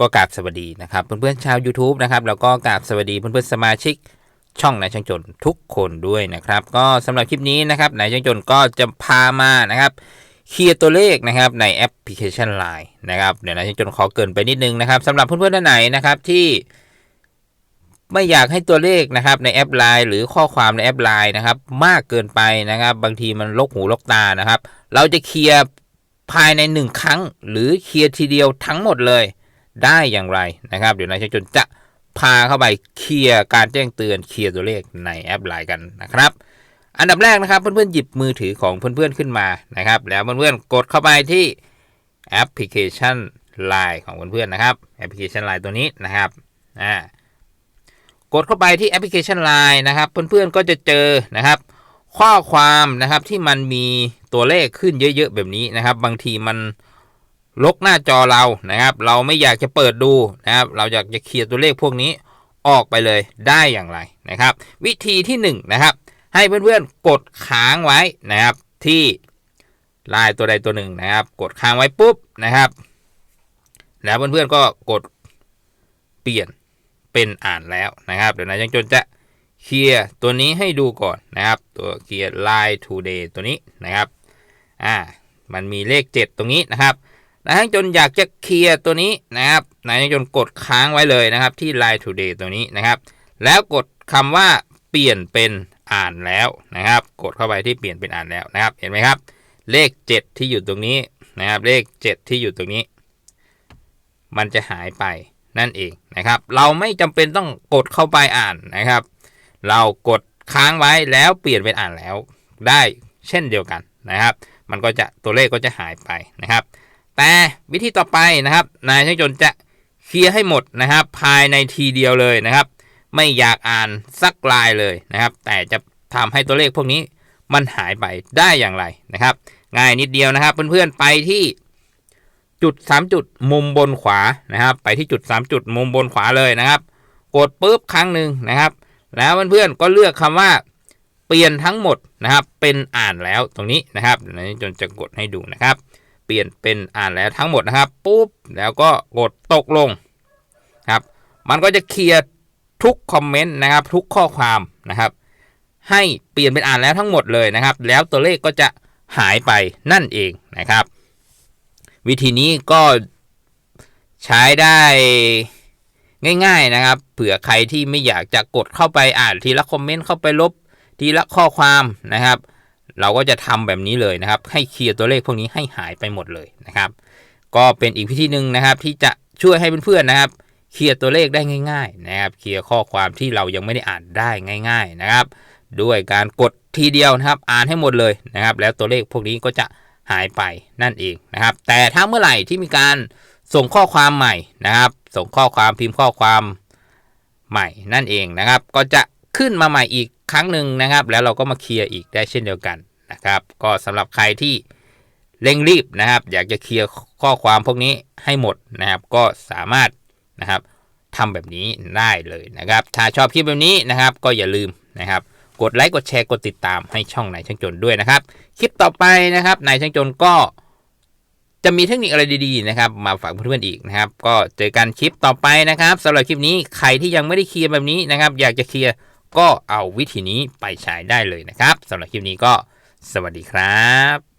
ก็กราบสวัสดีนะครับ เพื่อนๆชาว YouTube นะครับแล้วก็กราบสวัสดีเพื่อนๆสมาชิกช่องนายช่างจนทุกคนด้วยนะครับ ก็สำหรับคลิปนี้นะครับนายช่างจนก็จะพามานะครับเคลียร์ตัวเลขนะครับในแอปพลิเคชัน Line นะครับเดี๋ยวนายช่างจนขอเกินไปนิดนึงนะครับสำหรับเพื่อนๆท่านไหนนะครับที่ไม่อยากให้ตัวเลขนะครับในแอปไลน์หรือข้อความในแอปไลน์นะครับ มากเกินไปนะครับ บางทีมันลกหูลกตานะครับ เราจะเคลียร์ภายในหนึ่งครั้ง หรือเคลียร์ทีเดียวทั้งหมดเลย ได้อย่างไรนะครับ เดี๋ยวนายช่างจนจะพาเข้าไปเคลียร์การแจ้งเตือนเคลียร์ตัวเลขในแอปไลน์กันนะครับ อันดับแรกนะครับเพื่อนๆหยิบมือถือของเพื่อนๆขึ้นมานะครับ แล้วเพื่อนๆกดเข้าไปที่แอปพลิเคชัน Line ของเพื่อนๆนะครับแอปพลิเคชัน Line ตัวนี้นะครับอ่ากดเข้าไปที่แอปพลิเคชัน Line นะครับ เพื่อนๆก็จะเจอนะครับ ข้อความนะครับที่มันมีตัวเลขขึ้นเยอะ ๆ แบบนี้นะครับ บางทีมัน ลกหน้าจอเรานะครับ เราไม่อยากจะเปิดดูนะครับ เราอยากจะเคลียร์ตัวเลขพวกนี้ออกไปเลยได้อย่างไรนะครับ วิธีที่1นงนะครับ ให้เพื่อนๆกดค้างไว้นะครับ ที่ลายตัวใดตัวหนึ่งนะครับ กดค้างไว้ปุ๊บนะครับ แล้วเพื่อนๆก็กดเปลี่ยนเป็นอ่านแล้วนะครับ เดี๋ยวนายจังจนจะเคลียร์ตัวนี้ให้ดูก่อนนะครับ ตัวเคลียร์ line today ตัวนี้นะครับ อ่า มันมีเลข 7 ตรงนี้นะครับ นายจังจนอยากจะเคลียร์ตัวนี้นะครับนายจังจนกดค้างไว้เลยนะครับ ที่ line today ตัวนี้นะครับ แล้วกดคำว่าเปลี่ยนเป็นอ่านแล้วนะครับ กดเข้าไปที่เปลี่ยนเป็นอ่านแล้วนะครับ เห็นไหมครับ เลข 7 ที่อยู่ตรงนี้นะครับ เลข 7 ที่อยู่ตรงนี้ มันจะหายไปนั่นเองนะครับ เราไม่จำเป็นต้องกดเข้าไปอ่านนะครับ เรากดค้างไว้แล้วเปลี่ยนเป็นอ่านแล้วได้เช่นเดียวกันนะครับ มันก็จะตัวเลขก็จะหายไปนะครับ แต่วิธีต่อไปนะครับ นายช่างจนจะเคลียร์ให้หมดนะครับ ภายในทีเดียวเลยนะครับ ไม่อยากอ่านสักลายเลยนะครับ แต่จะทำให้ตัวเลขพวกนี้มันหายไปได้อย่างไรนะครับ ง่ายนิดเดียวนะครับ เพื่อนๆไปที่จุด 3 จุดมุมบนขวานะครับ ไปที่จุด 3 จุดมุมบนขวาเลยนะครับ กดปุ๊บครั้งหนึ่งนะครับ แล้วเพื่อนๆก็เลือกคำว่าเปลี่ยนทั้งหมดนะครับ เป็นอ่านแล้วตรงนี้นะครับเดี๋ยวนี้จนจะกดให้ดูนะครับ ปลี่ยนเป็นอ่านแล้วทั้งหมดนะครับปุ๊บแล้วก็กดตกลงครับมันก็จะเคลียร์ทุกคอมเมนต์นะครับทุกข้อความนะครับ ให้เปลี่ยนเป็นอ่านแล้วทั้งหมดเลยนะครับ แล้วตัวเลขก็จะหายไปนั่นเองนะครับ วิธีนี้ก็ใช้ได้ง่ายๆนะครับ เผื่อใครที่ไม่อยากจะกดเข้าไปอ่านทีละคอมเมนต์เข้าไปลบทีละข้อความนะครับ เราก็จะทำแบบนี้เลยนะครับ ให้เคลียร์ตัวเลขพวกนี้ให้หายไปหมดเลยนะครับ ก็เป็นอีกวิธีหนึ่งนะครับ ที่จะช่วยให้เพื่อนๆนะครับ เคลียร์ตัวเลขได้ง่าย ๆ นะครับ เคลียร์ข้อความที่เรายังไม่ได้อ่านได้ง่าย ๆนะครับ ด้วยการกดทีเดียวนะครับ อ่านให้หมดเลยนะครับ แล้วตัวเลขพวกนี้ก็จะหายไปนั่นเองนะครับ แต่ถ้าเมื่อไหร่ที่มีการส่งข้อความใหม่นะครับ ส่งข้อความพิมพ์ข้อความใหม่นั่นเองนะครับ ก็จะขึ้นมาใหม่อีก ครั้งหนึ่งนะครับ แล้วเราก็มาเคลียร์อีกได้เช่นเดียวกันนะครับ ก็สำหรับใครที่เร่งรีบนะครับ อยากจะเคลียร์ข้อความพวกนี้ให้หมดนะครับ ก็สามารถนะครับทำแบบนี้ได้เลยนะครับ ถ้าชอบคลิปแบบนี้นะครับ ก็อย่าลืมนะครับ กดไลค์กดแชร์กดติดตามให้ช่องนายช่างจนด้วยนะครับ คลิปต่อไปนะครับนายช่างจนก็จะมีเทคนิคอะไรดีๆนะครับ มาฝากเพื่อนๆอีกนะครับ ก็เจอกันคลิปต่อไปนะครับสำหรับคลิปนี้ใครที่ยังไม่ได้เคลียร์แบบนี้นะครับ อยากจะเคลียร์ ก็เอาวิธีนี้ไปใช้ได้เลยนะครับสำหรับคลิปนี้ก็สวัสดีครับ